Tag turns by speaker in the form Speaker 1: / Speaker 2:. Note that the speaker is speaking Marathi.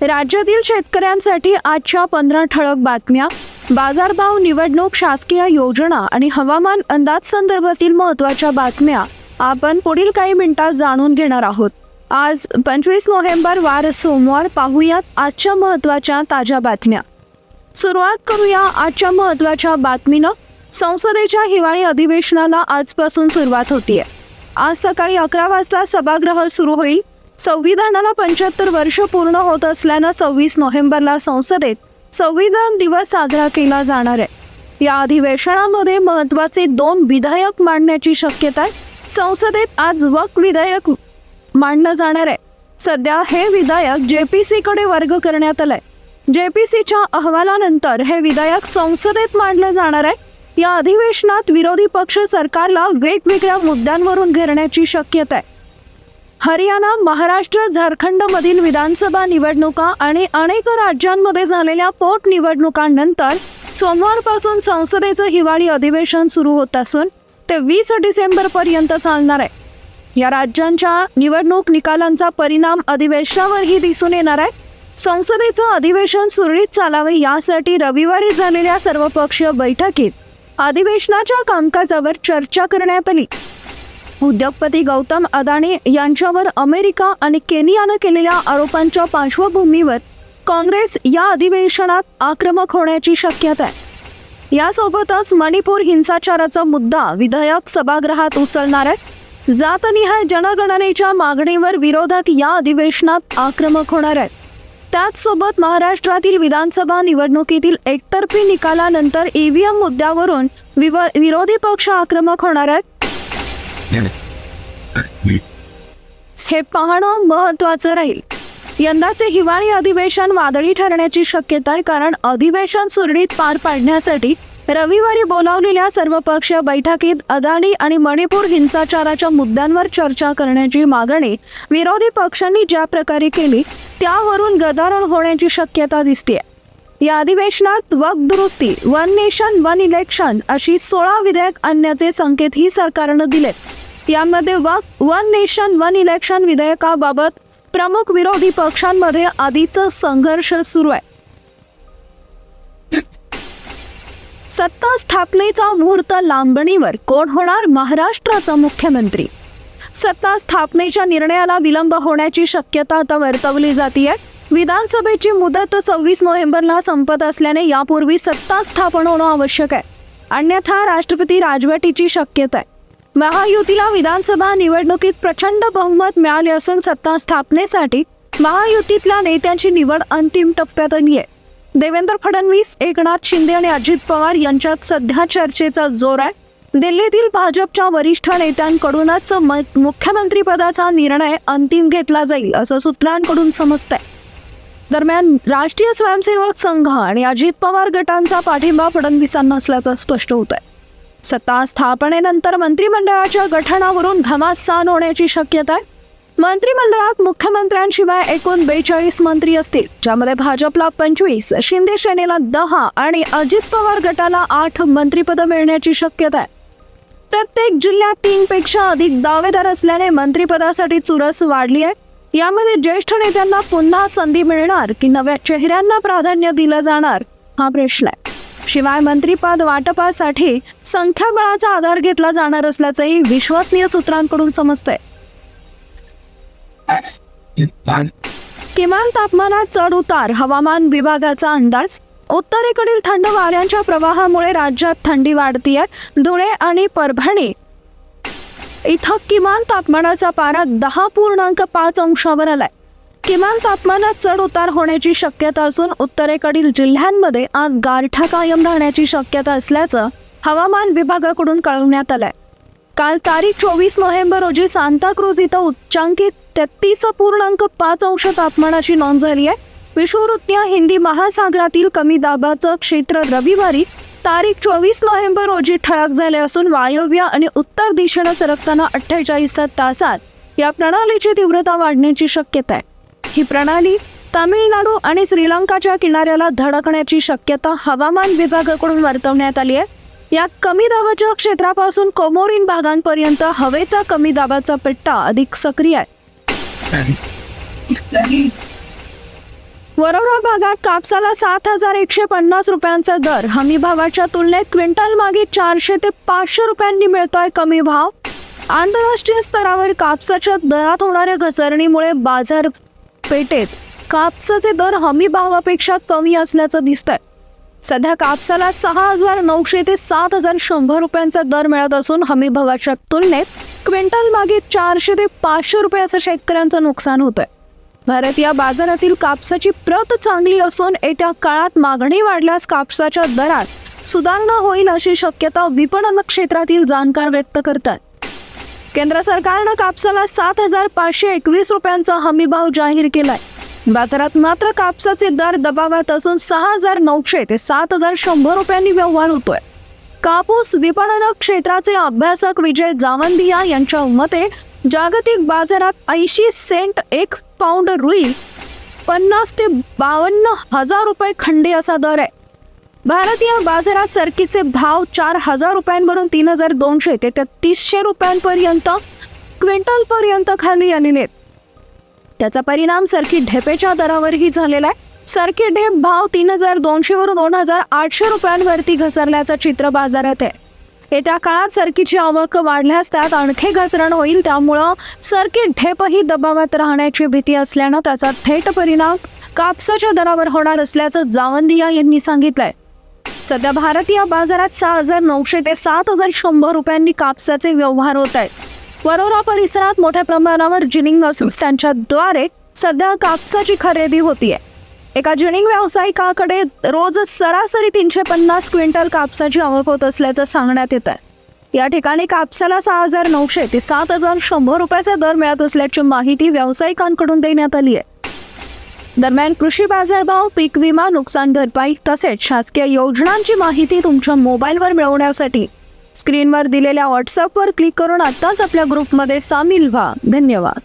Speaker 1: राज्यातील शेतकऱ्यांसाठी आजच्या पंधरा ठळक बातम्या. बाजारभाव निवडणूक शासकीय योजना आणि हवामान अंदाज संदर्भातील महत्त्वाच्या बातम्या आपण पुढील काही मिनिटात जाणून घेणार आहोत. आज पंचवीस नोव्हेंबर वार सोमवार पाहूयात आजच्या महत्त्वाच्या ताज्या बातम्या. सुरुवात करूया आजच्या महत्त्वाच्या बातमीनं. संसदेच्या हिवाळी अधिवेशनाला आजपासून सुरुवात होतीये. आज सकाळी अकरा वाजता सभागृह सुरू होईल. संविधानाला पंच्याहत्तर वर्ष पूर्ण होत असल्यानं सव्वीस नोव्हेंबरला संसदेत संविधान दिवस साजरा केला जाणार आहे. या अधिवेशनामध्ये महत्त्वाचे दोन विधेयक मांडण्याची शक्यता आहे. संसदेत आज वक विधेयक मांडलं जाणार आहे. सध्या हे विधेयक पी सीकडे वर्ग करण्यात आलंय. जेपीसीच्या अहवालानंतर हे विधेयक संसदेत मांडलं जाणार आहे. या अधिवेशनात विरोधी पक्ष सरकारला वेगवेगळ्या मुद्द्यांवरून घेरण्याची शक्यता आहे. हरियाणा महाराष्ट्र झारखंडमधील विधानसभा निवडणुका आणि अनेक राज्यांमध्ये झालेल्या पोटनिवडणुकांनंतर सोमवारपासून संसदेचं हिवाळी अधिवेशन सुरू होत असून ते वीस डिसेंबरपर्यंत चालणार आहे. या राज्यांच्या निवडणूक निकालांचा परिणाम अधिवेशनावरही दिसून येणार आहे. संसदेचं अधिवेशन सुरळीत चालावे यासाठी रविवारी झालेल्या सर्वपक्षीय बैठकीत अधिवेशनाच्या कामकाजावर चर्चा करण्यात आली. उद्योगपती गौतम अदानी यांच्यावर अमेरिका आणि केनियानं केलेल्या आरोपांच्या पार्श्वभूमीवर काँग्रेस या अधिवेशनात आक्रमक होण्याची शक्यता आहे. यासोबतच मणिपूर हिंसाचाराचा मुद्दा विधेयक सभागृहात उचलणार आहे जातनिहाय जनगणनेच्या मागणीवर विरोधक या अधिवेशनात आक्रमक होणार आहेत. त्याचसोबत महाराष्ट्रातील विधानसभा निवडणुकीतील एकतर्फी निकालानंतर ईव्हीएम मुद्द्यावरून विव विरोधी पक्ष आक्रमक होणार आहेत. हे पाहणं महत्वाचं राहील. यंदाचे हिवाळी अधिवेशन वादळी ठरण्याची शक्यता आहे कारण अधिवेशन सुरळीत पार पाडण्यासाठी रविवारी बोलावलेल्या सर्वपक्षीय बैठकीत अदानी आणि मणिपूर हिंसाचाराच्या मुद्द्यांवर चर्चा करण्याची मागणी विरोधी पक्षांनी ज्या प्रकारे केली त्यावरून गदारोळ होण्याची शक्यता दिसते या अधिवेशनात वक दुरुस्ती वन नेशन वन इलेक्शन अशी सोळा विधेयक आणण्याचे संकेतही सरकारनं दिलेत. यामध्ये वक वन नेशन वन इलेक्शन विधेयकाबाबत प्रमुख विरोधी पक्षांमध्ये आधीच संघर्ष सुरू आहे. सत्ता स्थापनेचा मुहूर्त लांबणीवर कोण होणार? महाराष्ट्राचा मुख्यमंत्री. सत्ता स्थापनेच्या निर्णयाला विलंब होण्याची शक्यता आता वर्तवली जाते विधानसभेची मुदत सव्वीस नोव्हेंबरला संपत असल्याने यापूर्वी सत्ता स्थापन होणं आवश्यक आहे. अन्यथा राष्ट्रपती राजवटीची शक्यता आहे. महायुतीला विधानसभा निवडणुकीत प्रचंड बहुमत मिळाले असून सत्ता स्थापनेसाठी महायुतीतल्या नेत्यांची निवड अंतिम टप्प्यात आली आहे. देवेंद्र फडणवीस एकनाथ शिंदे आणि अजित पवार यांच्यात सध्या चर्चेचा जोर आहे. दिल्लीतील भाजपच्या वरिष्ठ नेत्यांकडूनच म- मुख्यमंत्रीपदाचा निर्णय अंतिम घेतला जाईल असं सूत्रांकडून समजतंय. दरम्यान राष्ट्रीय स्वयंसेवक संघ आणि अजित पवार गटांचा पाठिंबा फडणवीसांना असल्याचं स्पष्ट होत आहे सत्ता स्थापनेनंतर मंत्रिमंडळाच्या गठनावरून घमासान होण्याची शक्यता आहे. मंत्रिमंडळात मुख्यमंत्र्यांशिवाय एकूण बेचाळीस मंत्री असतील ज्यामध्ये भाजपला पंचवीस शिंदे सेनेला दहा आणि अजित पवार गटाला आठ मंत्रिपद मिळण्याची शक्यता आहे. प्रत्येक जिल्ह्यात तीन पेक्षा अधिक दावेदार असल्याने मंत्रिपदासाठी चुरस वाढली आहे. यामध्ये ज्येष्ठ नेत्यांना पुन्हा संधी मिळणार की नव्या चेहऱ्यांना प्राधान्य दिलं जाणार हा प्रश्न आहे. शिवाय मंत्रिपद वाटपासाठी संख्याबळाचा आधार घेतला जाणार असल्याचंही विश्वसनीय सूत्रांकडून समजतंय. किमान तापमानात चढ उतार हवामान विभागाचा अंदाज? उत्तरेकडील थंड वाऱ्यांच्या प्रवाहामुळे राज्यात थंडी वाढतीये. धुळे आणि परभणी इथं किमान तापमानाचा पारा दहा पूर्णांक पाच अंशावर आलाय. किमान तापमानात चढ उतार होण्याची शक्यता असून उत्तरेकडील जिल्ह्यांमध्ये आज गारठा कायम राहण्याची शक्यता असल्याचं हवामान विभागाकडून कळवण्यात आलंय. काल तारीख चोवीस नोव्हेंबर रोजी सांताक्रूज इथं उच्चांकित तेहतीस पूर्णांक पाच अंश तापमानाची नोंद झाली आहे. विषुववृत्तीय हिंदी महासागरातील कमी दाबाचं क्षेत्र रविवारी तारीख चोवीस नोव्हेंबर रोजी ठळक झाले असून वायव्य आणि उत्तर दिशेनं सरकताना अठ्ठेचाळीस तासात या प्रणालीची तीव्रता वाढण्याची शक्यता आहे. ही प्रणाली तामिळनाडू आणि श्रीलंकाच्या किनाऱ्याला धडकण्याची शक्यता हवामान विभागाकडून वर्तवण्यात आली आहे. या कमी दाबाच्या क्षेत्रापासून कोमोरिन भागांपर्यंत हवेचा कमी दाबाचा पट्टा अधिक सक्रिय आहे. वरोरा भागात कापसाला सात हजार एकशे पन्नास रुपयांचा दर. हमी भावाच्या तुलनेत क्विंटल मागे चारशे ते पाचशे रुपयांनी मिळतोय कमी भाव. आंतरराष्ट्रीय स्तरावर कापसाच्या दरात होणाऱ्या घसरणीमुळे बाजारपेठेत कापसाचे दर हमी भावापेक्षा कमी असल्याचं दिसतंय. सध्या कापसाला सहा हजार नऊशे ते सात हजार शंभर रुपयांचा दर मिळत असून हमी भावाच्या तुलनेत क्विंटल मागे चारशे ते पाचशे रुपये असं शेतकऱ्यांचं नुकसान होतंय. भारतीय बाजारातील कापसाची प्रत चांगली असून येत्या काळात मागणी वाढल्यास कापसाच्या दरात सुधारणा होईल अशी शक्यता विपणन क्षेत्रातील जाणकार व्यक्त करतात. केंद्र सरकारनं कापसाला सात हजार पाचशे एकवीस रुपयांचा हमीभाव जाहीर केलाय. बाजारात मात्र कापसाचे दर दबावात असून सहा हजार नऊशे ते सात हजार शंभर रुपयांनी व्यवहार होतोय. कापूस विपणन क्षेत्राचे अभ्यासक विजय जावंदिया यांच्या मते जागतिक बाजारात ऐंशी सेंट एक पाऊंड रुई पन्नास ते बावन्न हजार रुपये खंडी असा दर आहे. भारतीय बाजारात सरकीचे भाव चार हजार रुपयांवरून तीन हजार दोनशे ते तीसशे रुपयांपर्यंत क्विंटलपर्यंत खाली आलेले त्याचा परिणाम सरकी ढेपेच्या दरावरही झालेला आहे. सरकी ढेप भाव तीन हजार दोनशेवरून दोन हजार आठशे रुपयांवरती घसरल्याचं चित्र बाजारात आहे. येत्या काळात सरकीची आवक वाढल्यास त्यात आणखी घसरण होईल. त्यामुळं सरकी ठेपही दबावात राहण्याची भीती असल्यानं त्याचा थेट परिणाम कापसाच्या दरावर होणार असल्याचं जावंदिया यांनी सांगितलंय. सध्या भारतीय बाजारात सहा हजार नऊशे ते सात हजार शंभर रुपयांनी कापसाचे व्यवहार होत आहेत. वरोरा परिसरात मोठ्या प्रमाणावर जिनिंग असून त्यांच्याद्वारे सध्या कापसाची खरेदी होतीये. एका जिनिंग व्यावसायिकाकडे रोज सरासरी तीनशे पन्नास क्विंटल कापसाची आवक होत असल्याचं सांगण्यात येत आहे या ठिकाणी कापसाला सहा हजार नऊशे ते सात हजार शंभर रुपयाचा दर मिळत असल्याची माहिती व्यावसायिकांकडून देण्यात आली आहे. दरम्यान कृषी बाजारभाव पीक विमा नुकसान भरपाई तसेच शासकीय योजनांची माहिती तुमच्या मोबाईलवर मिळवण्यासाठी स्क्रीनवर दिलेल्या व्हॉट्सअपवर क्लिक करून आत्ताच आपल्या ग्रुपमध्ये सामील व्हा. धन्यवाद.